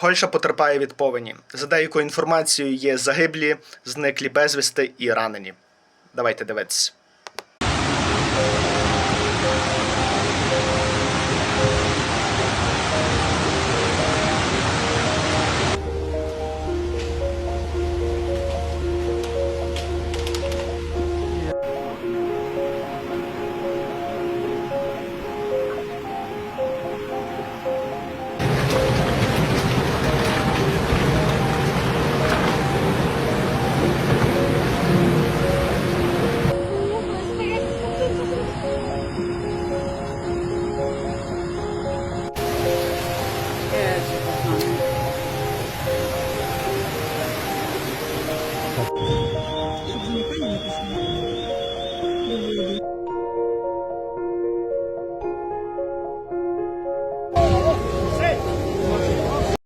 Польща потерпає від повені. За деякою інформацією, є загиблі, зниклі безвісти і ранені. Давайте дивитися. people.